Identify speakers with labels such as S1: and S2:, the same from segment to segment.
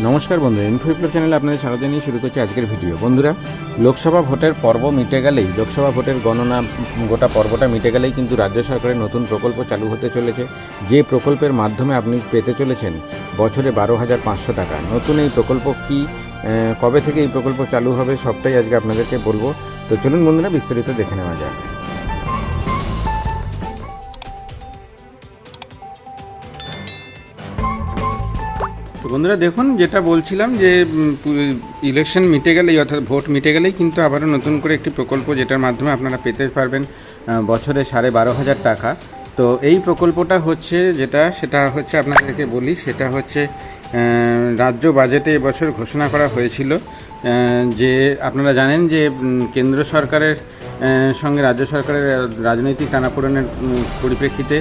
S1: নমস্কার বন্ধুরা ইনফো বিপ্লব চ্যানেলে আপনাদের স্বাগত জানিয়ে শুরু করছি আজকের ভিডিও। বন্ধুরা, লোকসভা ভোটের পর্ব মিটে গেলেই, লোকসভা ভোটের গণনা, গোটা পর্বটা মিটে গেলেই কিন্তু রাজ্য সরকারের নতুন প্রকল্প চালু হতে চলেছে। যে প্রকল্পের মাধ্যমে আপনি পেতে চলেছেন, বছরে বারো হাজার পাঁচশো টাকা। নতুন এই প্রকল্প কি কবে থেকে এই প্রকল্প চালু হবে, সবটাই আজকে আপনাদেরকে বলব। তো চলুন বন্ধুরা, বিস্তারিত দেখে নেওয়া যাক। বন্ধুরা, দেখুন, যেটা বলছিলাম যে ইলেকশন মিটে গেলেই অর্থাৎ ভোট মিটে গেলেই কিন্তু আবারও নতুন করে একটি প্রকল্প যেটার মাধ্যমে আপনারা পেতে পারবেন বছরে সাড়ে বারো হাজার টাকা। তো এই প্রকল্পটা হচ্ছে যেটা, সেটা হচ্ছে আপনাদেরকে বলি, সেটা হচ্ছে রাজ্য বাজেটে এবছর ঘোষণা করা হয়েছিল যে আপনারা জানেন যে কেন্দ্র সরকারের সঙ্গে রাজ্য সরকারের রাজনৈতিক টানাপোড়েনের পরিপ্রেক্ষিতে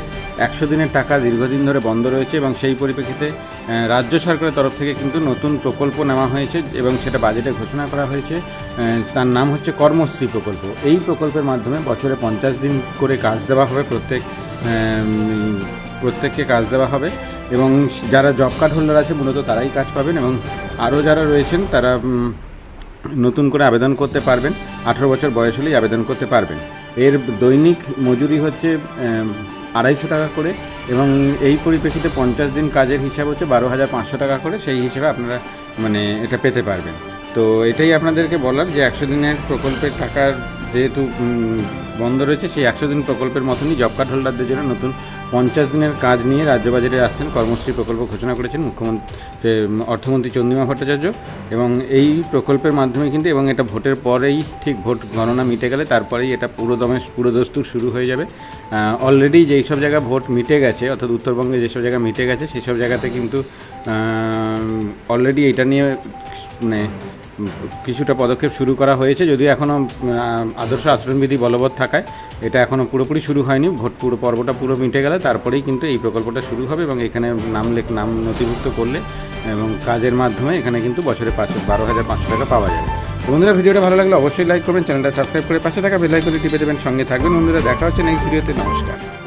S1: একশো দিনের টাকা দীর্ঘদিন ধরে বন্ধ রয়েছে এবং সেই পরিপ্রেক্ষিতে রাজ্য সরকারের তরফ থেকে কিন্তু নতুন প্রকল্প নেওয়া হয়েছে এবং সেটা বাজেটে ঘোষণা করা হয়েছে। তার নাম হচ্ছে কর্মশ্রী প্রকল্প। এই প্রকল্পের মাধ্যমে বছরে পঞ্চাশ দিন করে কাজ দেওয়া হবে প্রত্যেক প্রত্যেককে কাজ দেওয়া হবে এবং যারা জব কার্ড হোল্ডার আছে মূলত তারাই কাজ পাবেন এবং আরও যারা রয়েছেন তারা নতুন করে আবেদন করতে পারবেন। আঠেরো বছর বয়স হলেই আবেদন করতে পারবেন। এর দৈনিক মজুরি হচ্ছে আড়াইশো টাকা করে এবং এই পরিপ্রেক্ষিতে পঞ্চাশ দিন কাজের হিসাব হচ্ছে বারো হাজার পাঁচশো টাকা করে। সেই হিসেবে আপনারা মানে এটা পেতে পারবেন। তো এটাই আপনাদেরকে বলার যে একশো দিনের প্রকল্পের টাকার যেহেতু বন্ধ রয়েছে, সেই একশো দিন প্রকল্পের মতনই জব কার্ড হোল্ডারদের জন্য নতুন পঞ্চাশ দিনের কাজ নিয়ে রাজ্য বাজেটে আসছেন কর্মশ্রী প্রকল্প ঘোষণা করেছেন মুখ্যমন্ত্রী অর্থমন্ত্রী চন্দ্রিমা ভট্টাচার্য। এবং এই প্রকল্পের মাধ্যমে কিন্তু, এবং এটা ভোটের পরেই ঠিক ভোট গণনা মিটে গেলে, তারপরেই এটা পুরোদমে, পুরোদস্তুর শুরু হয়ে যাবে। অলরেডি যেই সব জায়গায় ভোট মিটে গেছে, অর্থাৎ উত্তরবঙ্গে যেসব জায়গায় মিটে গেছে সেসব জায়গাতে কিন্তু অলরেডি এটা নিয়ে মানে কিছুটা পদক্ষেপ শুরু করা হয়েছে, যদিও এখনও আদর্শ আচরণবিধি বলবৎ থাকায় এটা এখনও পুরোপুরি শুরু হয়নি। ভোট পুরো পর্বটা পুরো মিটে গেলে তারপরেই কিন্তু এই প্রকল্পটা শুরু হবে এবং এখানে নাম লেখ, নাম নথিভুক্ত করলে এবং কাজের মাধ্যমে এখানে কিন্তু বছরে পাঁচশো, বারো হাজার পাঁচশো টাকা পাওয়া যাবে। বন্ধুরা, ভিডিওটা ভালো লাগলে অবশ্যই লাইক করবেন, চ্যানেলটা সাবস্ক্রাইব করে পাশে থাকা বেল আইকনে টিপে দেবেন, সঙ্গে থাকবেন। বন্ধুরা, দেখা হচ্ছে নেক্সট ভিডিওতে নমস্কার।